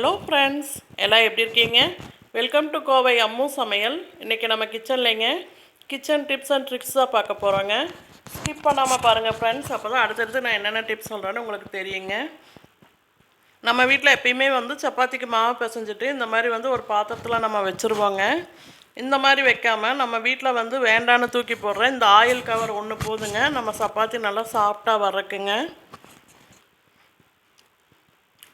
Hello friends எல்லாம் எப்படி இருக்கீங்க? வெல்கம் டு கோவை அம்மு சமையல். இன்றைக்கி நம்ம கிச்சன்லேங்க கிச்சன் டிப்ஸ் அண்ட் ட்ரிக்ஸ் தான் பார்க்க போகிறோங்க ஸ்கிப் பண்ணாமல் பாருங்கள் ஃப்ரெண்ட்ஸ் அப்போ தான் அடுத்தடுத்து நான் என்னென்ன டிப்ஸ் சொல்கிறேன்னு உங்களுக்கு தெரியுங்க. நம்ம வீட்டில் எப்பயுமே வந்து சப்பாத்திக்கு மாவு பிசைஞ்சிட்டு இந்த மாதிரி வந்து ஒரு பாத்திரத்தில் நம்ம வச்சுருவோங்க. இந்த மாதிரி வைக்காமல் நம்ம வீட்டில் வந்து வேண்டான்னு தூக்கி போடுறேன் இந்த ஆயில் கவர் ஒன்று போதுங்க. நம்ம சப்பாத்தி நல்லா சாஃப்டாக வரக்குங்க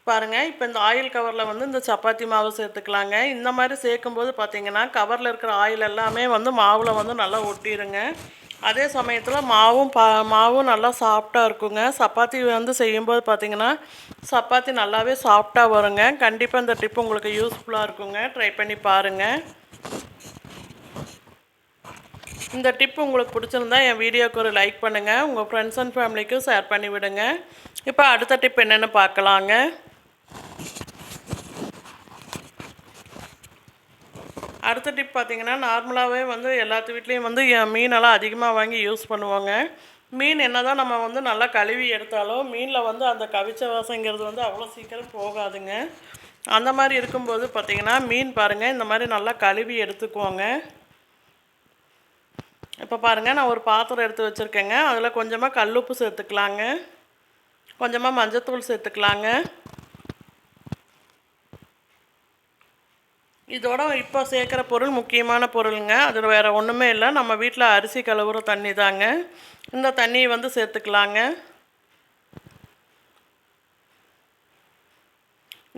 பாருங்கள் இப்போ இந்த ஆயில் கவரில் வந்து இந்த சப்பாத்தி மாவு சேர்த்துக்கலாங்க. இந்த மாதிரி சேர்க்கும்போது பார்த்தீங்கன்னா கவரில் இருக்கிற ஆயில் எல்லாமே வந்து மாவில் வந்து நல்லா ஒட்டிடுங்க அதே சமயத்தில் மாவும் பா மாவும் நல்லா சாஃப்டாக இருக்குங்க. சப்பாத்தி வந்து செய்யும்போது பார்த்தீங்கன்னா சப்பாத்தி நல்லாவே சாஃப்டாக வருங்க. கண்டிப்பாக இந்த டிப் உங்களுக்கு யூஸ்ஃபுல்லாக இருக்குங்க. ட்ரை பண்ணி பாருங்கள் இந்த டிப் உங்களுக்கு பிடிச்சிருந்தா என் வீடியோக்கு ஒரு லைக் பண்ணுங்கள் உங்கள் ஃப்ரெண்ட்ஸ் அண்ட் ஃபேமிலிக்கும் ஷேர் பண்ணி விடுங்க இப்போ அடுத்த டிப் என்னென்னு பார்க்கலாங்க. அடுத்த டிப் பார்த்தீங்கன்னா நார்மலாகவே வந்து எல்லாத்து வீட்லேயும் வந்து மீனெல்லாம் அதிகமாக வாங்கி யூஸ் பண்ணுவாங்க. மீன் என்ன தான் நம்ம வந்து நல்லா கழுவி எடுத்தாலும் மீனில் வந்து அந்த கவிச்ச வாசங்கிறது வந்து அவ்வளோ சீக்கிரம் போகாதுங்க. அந்த மாதிரி இருக்கும்போது பார்த்திங்கன்னா மீன் பாருங்கள் இந்த மாதிரி நல்லா கழுவி எடுத்துக்குவோங்க. இப்போ பாருங்கள் நான் ஒரு பாத்திரம் எடுத்து வச்சுருக்கேங்க. அதில் கொஞ்சமாக கல்லுப்பு சேர்த்துக்கலாங்க. கொஞ்சமாக மஞ்சத்தூள் சேர்த்துக்கலாங்க. இதோட இப்போ சேர்க்குற பொருள் முக்கியமான பொருளுங்க. அது வேறு ஒன்றுமே இல்லை. நம்ம வீட்டில் அரிசி கழுவுற தண்ணி தாங்க. இந்த தண்ணியை வந்து சேர்த்துக்கலாங்க.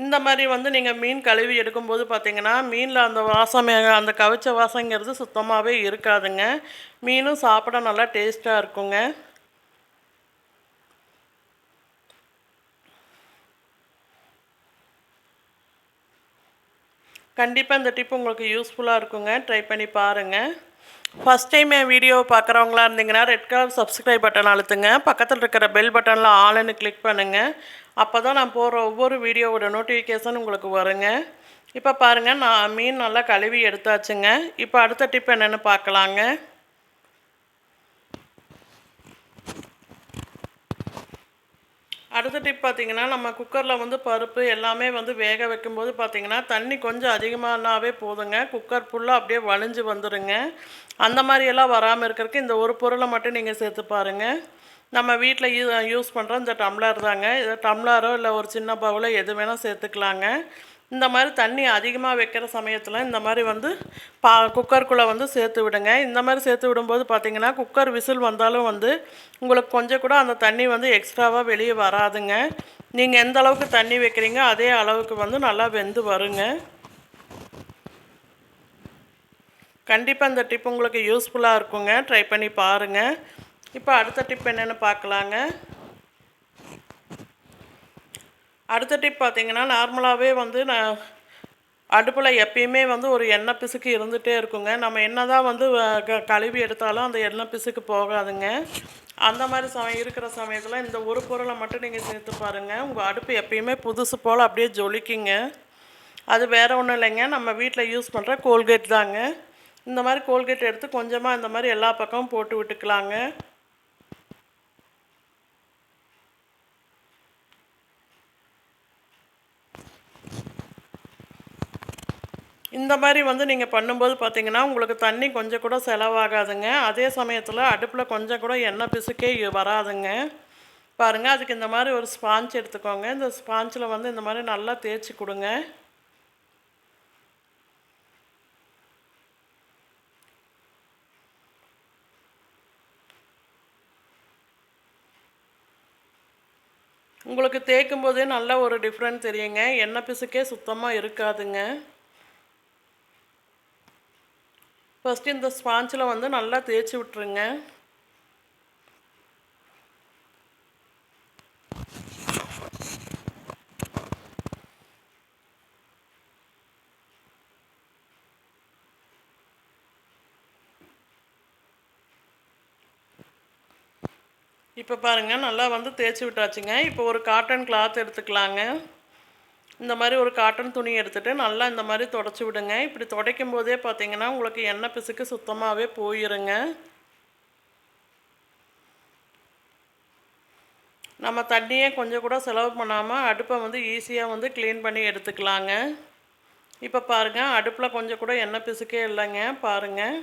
இந்த மாதிரி வந்து நீங்கள் மீன் கழுவி எடுக்கும்போது பார்த்தீங்கன்னா மீனில் அந்த வாசமே அந்த கவிச்ச வாசங்கிறது சுத்தமாகவே இருக்காதுங்க. மீனும் சாப்பிட நல்லா டேஸ்ட்டாக இருக்குங்க. கண்டிப்பாக இந்த டிப் உங்களுக்கு யூஸ்ஃபுல்லாக இருக்குங்க. ட்ரை பண்ணி பாருங்கள் ஃபஸ்ட் டைம் என் வீடியோவை பார்க்குறவங்களா இருந்தீங்கன்னா ரெட் கலர் சப்ஸ்கிரைப் பட்டன் அழுத்துங்க. பக்கத்தில் இருக்கிற பெல் பட்டனில் ஆளுன்னு கிளிக் பண்ணுங்கள் அப்போ தான் நான் போடுற ஒவ்வொரு வீடியோவோட நோட்டிஃபிகேஷன் உங்களுக்கு வருங்க. இப்போ பாருங்கள் நான் மீன் நல்லா கழுவி எடுத்தாச்சுங்க. இப்போ அடுத்த டிப் என்னென்னு பார்க்கலாங்க அடுத்த டிப் பார்த்தீங்கன்னா நம்ம குக்கரில் வந்து பருப்பு எல்லாமே வந்து வேக வைக்கும்போது பார்த்தீங்கன்னா தண்ணி கொஞ்சம் அதிகமானாவே போதுங்க. குக்கர் ஃபுல்லாக அப்படியே வலிஞ்சு வந்துடுங்க அந்த மாதிரியெல்லாம் வராமல் இருக்கிறதுக்கு இந்த ஒரு பொருளை மட்டும் நீங்கள் சேர்த்து பாருங்கள் நம்ம வீட்டில் யூ யூஸ் பண்ணுற இந்த டம்ளர் தாங்க. இது டம்ளரோ இல்லை ஒரு சின்ன பவுலோ எது வேணால் சேர்த்துக்கலாங்க. இந்த மாதிரி தண்ணி அதிகமாக வைக்கிற சமயத்தில் இந்த மாதிரி வந்து பா குக்கருக்குள்ளே வந்து சேர்த்து விடுங்க. இந்த மாதிரி சேர்த்து விடும்போது பார்த்திங்கன்னா குக்கர் விசில் வந்தாலும் வந்து உங்களுக்கு கொஞ்சம் கூட அந்த தண்ணி வந்து எக்ஸ்ட்ராவாக வெளியே வராதுங்க. நீங்கள் எந்த அளவுக்கு தண்ணி வைக்கிறீங்க அதே அளவுக்கு வந்து நல்லா வெந்து வருங்க. கண்டிப்பாக இந்த டிப் உங்களுக்கு யூஸ்ஃபுல்லாக இருக்குங்க. ட்ரை பண்ணி பாருங்கள் இப்போ அடுத்த டிப் என்னென்னு பார்க்கலாங்க அடுத்த டிப் பார்த்தீங்கன்னா நார்மலாகவே வந்து நான் அடுப்பில் எப்பயுமே வந்து ஒரு எண்ணெய் பிசுக்கு இருந்துகிட்டே இருக்குங்க. நம்ம என்ன தான் வந்து க- கழுவி எடுத்தாலும் அந்த எண்ணெய் பிசுக்கு போகாதுங்க. அந்த மாதிரி சமயம் இருக்கிற சமயத்தில் இந்த ஒரு பொருளை மட்டும் நீங்கள் சேர்த்து பாருங்கள் உங்கள் அடுப்பு எப்பயுமே புதுசு போல் அப்படியே ஜொலிக்குங்க. அது வேறு ஒன்றும் இல்லைங்க. நம்ம வீட்டில் யூஸ் பண்ணுற கோல்கேட் தாங்க. இந்த மாதிரி கோல்கேட் எடுத்து கொஞ்சமாக இந்த மாதிரி எல்லா பக்கமும் போட்டு விட்டுக்கலாங்க. இந்த மாதிரி வந்து நீங்கள் பண்ணும்போது பார்த்தீங்கன்னா உங்களுக்கு தண்ணி கொஞ்சம் கூட செலவாகாதுங்க. அதே சமயத்தில் அடுப்பில் கொஞ்சம் கூட எண்ணெய் பிசுக்கே வராதுங்க. பாருங்கள் அதுக்கு இந்த மாதிரி ஒரு ஸ்பாஞ்ச் எடுத்துக்கோங்க. இந்த ஸ்பாஞ்சில் வந்து இந்த மாதிரி நல்லா தேய்ச்சி கொடுங்க. உங்களுக்கு தேய்க்கும் போதே நல்ல ஒரு டிஃப்ரெண்ட் தெரியுங்க. எண்ணெய் பிசுக்கே சுத்தமாக இருக்காதுங்க. ஃபஸ்ட்டு இந்த ஸ்பாஞ்சில் வந்து நல்லா தேய்ச்சி விட்ருங்க இப்போ பாருங்கள் நல்லா வந்து தேய்ச்சி விட்டாச்சுங்க. இப்போ ஒரு காட்டன் கிளாத் எடுத்துக்கலாங்க. இந்த மாதிரி ஒரு காட்டன் துணி எடுத்துகிட்டு நல்லா இந்த மாதிரி தொடச்சி விடுங்க. இப்படி துடைக்கும் போதே பார்த்தீங்கன்னா உங்களுக்கு எண்ணெய் பிசுக்கு சுத்தமாகவே போயிருங்க. நம்ம தண்ணியே கொஞ்சம் கூட செலவு பண்ணாமல் அடுப்பை வந்து ஈஸியாக வந்து க்ளீன் பண்ணி எடுத்துக்கலாங்க. இப்போ பாருங்கள் அடுப்பில் கொஞ்சம் கூட எண்ணெய் பிசுக்கே இல்லைங்க. பாருங்கள்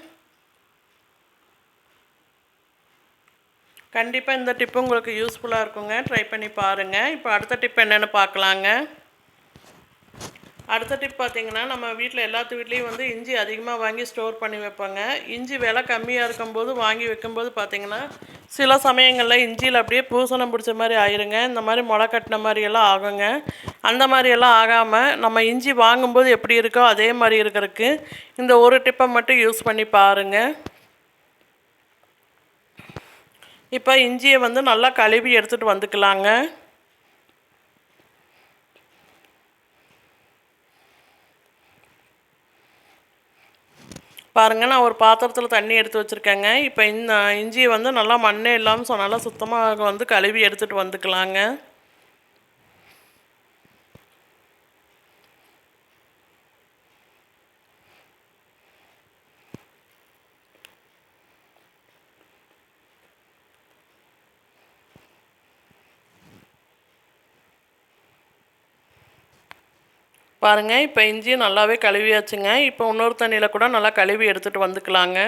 கண்டிப்பாக இந்த டிப்பு உங்களுக்கு யூஸ்ஃபுல்லாக இருக்குங்க. ட்ரை பண்ணி பாருங்கள் இப்போ அடுத்த டிப் என்னென்னு பார்க்கலாங்க அடுத்த டிப் பார்த்தீங்கன்னா நம்ம வீட்டில் எல்லாத்து வீட்லேயும் வந்து இஞ்சி அதிகமாக வாங்கி ஸ்டோர் பண்ணி வைப்பாங்க. இஞ்சி விலை கம்மியாக இருக்கும்போது வாங்கி வைக்கும்போது பார்த்திங்கன்னா சில சமயங்களில் இஞ்சியில் அப்படியே பூசணம் பிடிச்ச மாதிரி ஆயிருங்க. இந்த மாதிரி முளை கட்டின மாதிரியெல்லாம் ஆகுங்க. அந்த மாதிரியெல்லாம் ஆகாமல் நம்ம இஞ்சி வாங்கும்போது எப்படி இருக்கோ அதே மாதிரி இருக்கிறதுக்கு இந்த ஒரு டிப்பை மட்டும் யூஸ் பண்ணி பாருங்கள் இப்போ இஞ்சியை வந்து நல்லா கழுவி எடுத்துகிட்டு வந்துக்கலாங்க. பாருங்கள் நான் ஒரு பாத்திரத்தில் தண்ணி எடுத்து வச்சுருக்கேங்க. இப்போ இந்த இஞ்சியை வந்து நல்லா மண்ணே இல்லாமல் சொன்னால சுத்தமாக வந்து கழுவி எடுத்துகிட்டு வந்துக்கலாங்க. பாருங்கள் இப்போ இஞ்சியும் நல்லாவே கழுவியாச்சுங்க. இப்போ இன்னொரு தண்ணியில் கூட நல்லா கழுவி எடுத்துகிட்டு வந்துக்கலாங்க.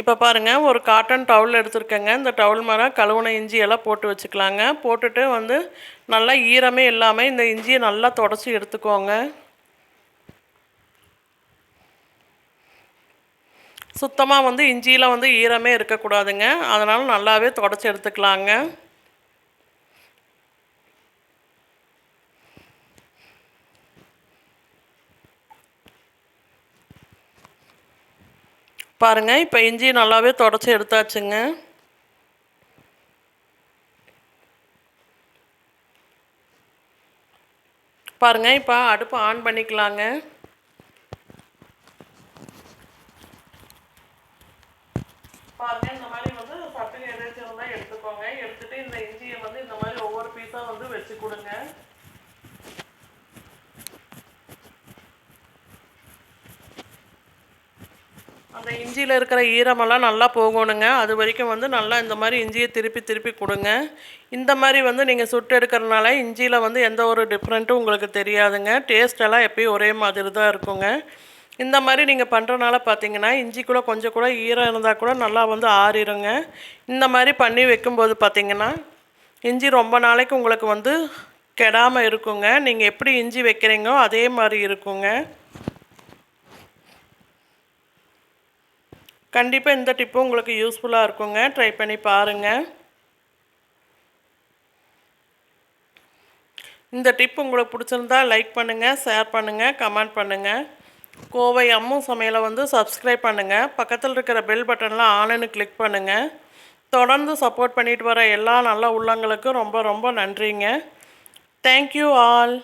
இப்போ பாருங்கள் ஒரு காட்டன் டவுல் எடுத்துருக்கேங்க. இந்த டவுல் மேலே கழுவுன இஞ்சி எல்லாம் போட்டு வச்சுக்கலாங்க. போட்டுட்டு வந்து நல்லா ஈரமே இல்லாமல் இந்த இஞ்சியை நல்லா தொடச்சி எடுத்துக்கோங்க. சுத்தமாக வந்து இஞ்சியில் வந்து ஈரமே இருக்கக்கூடாதுங்க. அதனால் நல்லாவே தொடச்சி எடுத்துக்கலாங்க. பாருங்கள் இப்போ இஞ்சி நல்லாவே தொடச்சி எடுத்தாச்சுங்க. பாருங்கள் இப்போ அடுப்பு ஆன் பண்ணிக்கலாங்க. பாருங்க இந்த மாதிரி வந்து சட்டுங்க எதாச்சும் இருந்தால் எடுத்துக்கோங்க. எடுத்துட்டு இந்த இஞ்சியை வந்து இந்த மாதிரி ஒவ்வொரு பீஸாக வந்து வச்சு கொடுங்க. அந்த இஞ்சியில் இருக்கிற ஈரமெல்லாம் நல்லா போகணுங்க. அது வரைக்கும் வந்து நல்லா இந்த மாதிரி இஞ்சியை திருப்பி திருப்பி கொடுங்க. இந்த மாதிரி வந்து நீங்கள் சுட்டு எடுக்கிறனால இஞ்சியில் வந்து எந்த ஒரு டிஃப்ரெண்ட்டும் உங்களுக்கு தெரியாதுங்க. டேஸ்டெல்லாம் எப்பயும் ஒரே மாதிரி தான் இருக்குங்க. இந்த மாதிரி நீங்கள் பண்ணுறனால பார்த்தீங்கன்னா இஞ்சி கூட கொஞ்சம் கூட ஈரம் இருந்தால் கூட நல்லா வந்து ஆறிடுங்க இந்த மாதிரி பண்ணி வைக்கும்போது பார்த்தீங்கன்னா இஞ்சி ரொம்ப நாளைக்கு உங்களுக்கு வந்து கெடாமல் இருக்குங்க. நீங்கள் எப்படி இஞ்சி வைக்கிறீங்களோ அதே மாதிரி இருக்குங்க. கண்டிப்பாக இந்த டிப்பும் உங்களுக்கு யூஸ்ஃபுல்லாக இருக்குங்க. ட்ரை பண்ணி பாருங்கள் இந்த டிப் உங்களுக்கு பிடிச்சிருந்தா லைக் பண்ணுங்கள் ஷேர் பண்ணுங்கள் கமெண்ட் பண்ணுங்கள் கோவை அம்மு சமையலை வந்து சப்ஸ்கிரைப் பண்ணுங்கள் பக்கத்தில் இருக்கிற பெல் பட்டனில் ஆனுன்னு கிளிக் பண்ணுங்கள் தொடர்ந்து சப்போர்ட் பண்ணிட்டு வர எல்லா நல்ல உள்ளங்களுக்கும் ரொம்ப ரொம்ப நன்றிங்க. Thank you all